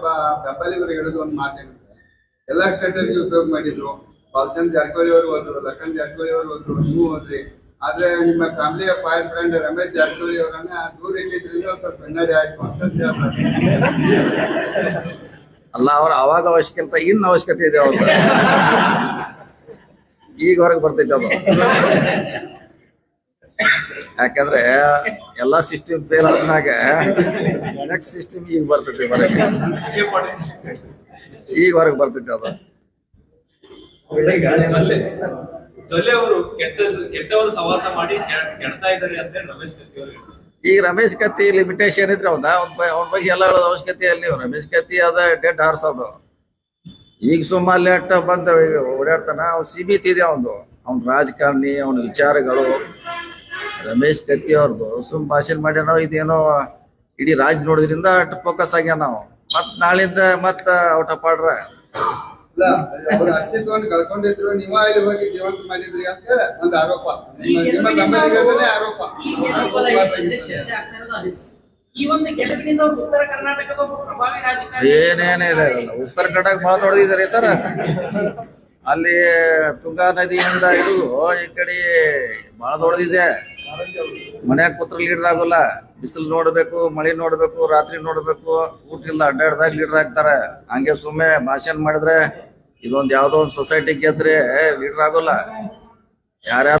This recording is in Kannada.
ಬ- ಬೆಂಬಲಿಗರು ಹೇಳೋದು ಒಂದು ಮಾತೇನಂದ್ರೆ ಎಲ್ಲ ಸ್ಟ್ರಾಟಜಿ ಉಪಯೋಗ ಮಾಡಿದ್ರು. ಬಾಲಚಂದ್ ಜಾರಕಿಹೊಳಿ ಅವರು ಹೋದ್ರು, ಲಖನ್ ಜಾರಕಿಹೊಳಿ ಅವರು ಹೋದ್ರು, ನೀವು ಹೋದ್ರಿ. ಆದ್ರೆ ನಿಮ್ಮ ಫ್ಯಾಮಿಲಿಯ ಫೈರ್ ಫ್ರೆಂಡ್ ರಮೇಶ್ ಜಾರಕಿಹೊಳಿ ಅವರನ್ನ ದೂರ ಇಟ್ಟಿದ್ರಿಂದ ಸ್ವಲ್ಪ ಬೆನ್ನಡಿ ಆಯ್ತು ಅಂತ ಹೇಳ್ತಾರೆ. ಅಲ್ಲ, ಅವ್ರ ಅವಾಗ ಅವಶ್ಯಕತೆ ಇನ್ನ ಅವಶ್ಯಕತೆ ಇದೆ ಅವ್ರ ಈಗ ಹೊರಗೆ ಬರ್ತೈತೆ ಅದು. ಯಾಕಂದ್ರೆ ಎಲ್ಲಾ ಸಿಸ್ಟಮ್ ಫೇಲ್ ಆದ್ಮ್ಯಾಗ ನೆಕ್ಸ್ಟ್ ಸಿಸ್ಟಮ್ ಈಗ ಬರ್ತೈತಿ ಹೊರಗೆ ಈಗ ಹೊರಗೆ ಬರ್ತೈತಿ ಅದು. ಈಗ ರಮೇಶ್ ಕತ್ತಿ ಲಿಮಿಟೇಷನ್ ಇದ್ರೆ ಅವನ ಅವನ ಬಗ್ಗೆ ಎಲ್ಲ ಹೇಳೋದು ಅವಶ್ಯಕತೆ ಅಲ್ಲಿ ರಮೇಶ್ ಕತ್ತಿ ಅದ ಡೆಡ್ ಹಾರ್ಸೋದು ಈಗ ಸುಮ್ಮ ಲೆಟ್ ಬಂದ ಓಡಾಡ್ತಾನ. ಅವ್ನು ಸೀಮಿತ ಇದೆ ಅವನು ಅವ್ನ ರಾಜಕಾರಣಿ ಅವನ ವಿಚಾರಗಳು. ರಮೇಶ್ ಕತ್ತಿ ಅವ್ರದ್ದು ಸುಮ್ ಭಾಷಣ ಮಾಡ್ಯಾನೋ ಇದೇನೋ ಇಡೀ ರಾಜ್ ನೋಡಿದ್ರಿಂದ ಫೋಕಸ್ ಆಗ್ಯಾನ ನಾವು. ಮತ್ ನಾಳಿಂದ ಮತ್ತ ಔಟ್ ಆಫ್ ಆರ್ಡ್ರ ಇಲ್ಲ ಅವ್ರ ಅಸ್ತಿತ್ವವನ್ನು ಕಳ್ಕೊಂಡಿದ್ರು ನೀವ ಇಲ್ಲಿ ಹೋಗಿ ಜೀವಂತ ಮಾಡಿದ್ರಿ ಅಂತ ಹೇಳಿ ಒಂದು ಆರೋಪ. ನಿಮ್ಮ ನಿಮ್ಮ ಬೆಂಬಲಿಗರದೇ ಆರೋಪ. ಆರೋಪ ಆಗಿತ್ತು. ಈ ಒಂದು ಗೆಲುವಿನಿಂದ ಉತ್ತರ ಕರ್ನಾಟಕದ ಪ್ರಭಾವಿ ರಾಜಕಾರಣಿ. ಏನೇನೇ ಇಲ್ಲ ಇಲ್ಲ. ಉತ್ತರ ಕನ್ನಡ ಬಹಳ ದೊಡ್ಡದಿದ್ದಾರೆ ಸರ್. ಅಲ್ಲಿ ತುಂಗಾ ನದಿಯಿಂದ ಇದು ಈ ಕಡೆ ಬಹಳ ದೊಡ್ಡದಿದೆ. ಮನ್ಯಾಗ ಕೂತ್ರ ಲೀಡರ್ ಆಗೋಲ್ಲ. ಬಿಸಿಲು ನೋಡ್ಬೇಕು, ಮಳೆ ನೋಡ್ಬೇಕು, ರಾತ್ರಿ ನೋಡ್ಬೇಕು. ಊಟ ಇಲ್ಲ ಅಡ್ಡಾಡ್ದಾಗ ಲೀಡರ್ ಆಗ್ತಾರೆ. ಹಂಗೆ ಸುಮ್ಮನೆ ಭಾಷಣ ಮಾಡಿದ್ರೆ ಇದೊಂದು ಯಾವ್ದೋ ಒಂದ್ ಸೊಸೈಟಿ ಗೆದ್ರೆ ಲೀಡರ್ ಆಗೋಲ್ಲ. ಯಾರ್ಯಾರು